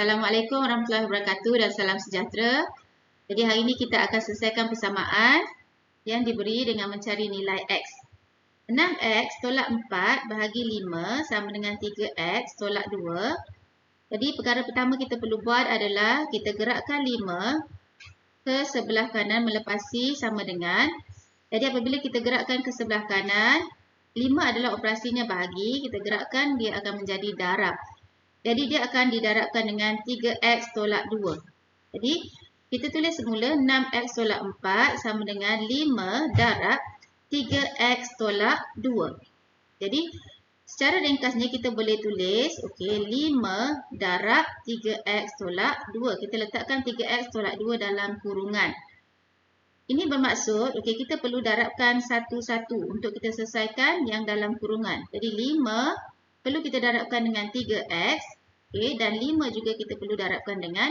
Assalamualaikum warahmatullahi wabarakatuh dan salam sejahtera. Jadi hari ini kita akan selesaikan persamaan yang diberi dengan mencari nilai X. 6X tolak 4 bahagi 5 sama dengan 3X tolak 2. Jadi perkara pertama kita perlu buat adalah kita gerakkan 5 ke sebelah kanan melepasi sama dengan. Jadi apabila kita gerakkan ke sebelah kanan, 5 adalah operasinya bahagi, kita gerakkan dia akan menjadi darab. Jadi dia akan didarabkan dengan 3X tolak 2. Jadi kita tulis semula 6X tolak 4 sama dengan 5 darab 3x tolak 2. Jadi, secara ringkasnya kita boleh tulis, okey, 5 darab 3x tolak 2. Kita letakkan 3x tolak 2 dalam kurungan. Ini bermaksud, okey, kita perlu darabkan satu-satu untuk kita selesaikan yang dalam kurungan. Jadi, 5 perlu kita darabkan dengan 3x, okey, dan 5 juga kita perlu darabkan dengan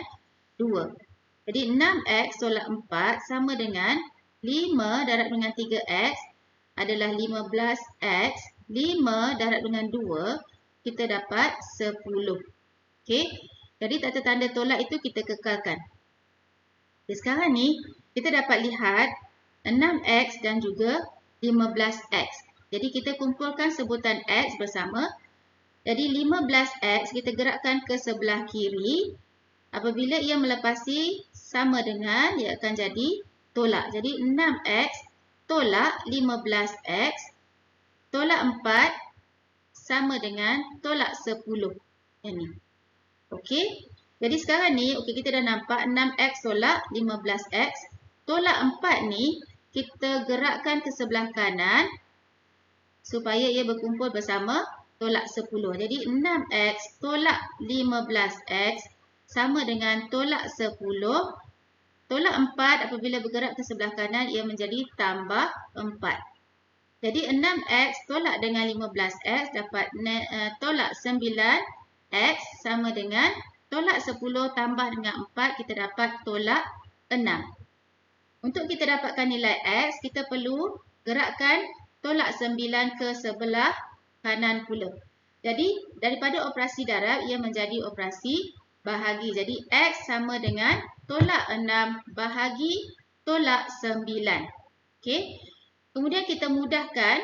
2. Jadi, 6x tolak 4 sama dengan 5 darab dengan 3x adalah 15x. 5 darab dengan 2, kita dapat 10. Okey. Jadi tanda-tanda tolak itu kita kekalkan. Okay, sekarang ni, kita dapat lihat 6x dan juga 15x. Jadi kita kumpulkan sebutan x bersama. Jadi 15x kita gerakkan ke sebelah kiri. Apabila ia melepasi sama dengan, ia akan jadi tolak. Jadi 6x tolak 15x tolak 4 sama dengan tolak 10. Ini. Okey. Jadi sekarang ni okey kita dah nampak 6x tolak 15x. Tolak 4 ni kita gerakkan ke sebelah kanan supaya ia berkumpul bersama tolak 10. Jadi 6x tolak 15x sama dengan tolak 10 Tolak 4 apabila bergerak ke sebelah kanan ia menjadi tambah 4. Jadi 6x tolak dengan 15x dapat uh, tolak 9x sama dengan tolak 10 tambah dengan 4 kita dapat tolak 6. Untuk kita dapatkan nilai x kita perlu gerakkan tolak 9 ke sebelah kanan pula. Jadi daripada operasi darab ia menjadi operasi bahagi. Jadi x sama dengan tolak 6 bahagi tolak 9. Okey. Kemudian kita mudahkan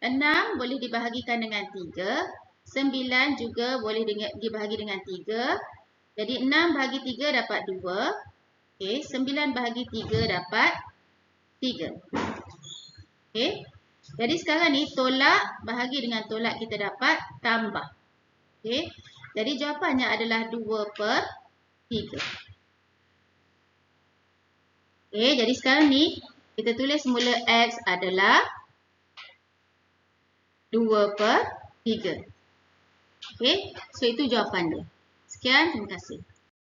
6 boleh dibahagikan dengan 3. 9 juga boleh dibahagi dengan 3. Jadi 6 bahagi 3 dapat 2. Okey, 9 bahagi 3 dapat 3. Okey. Jadi sekarang ni tolak bahagi dengan tolak kita dapat tambah. Okey. Jadi jawapannya adalah 2 per 3. Okey, jadi sekarang ni kita tulis semula X adalah 2 per 3. Okey, so itu jawapan dia. Sekian, terima kasih.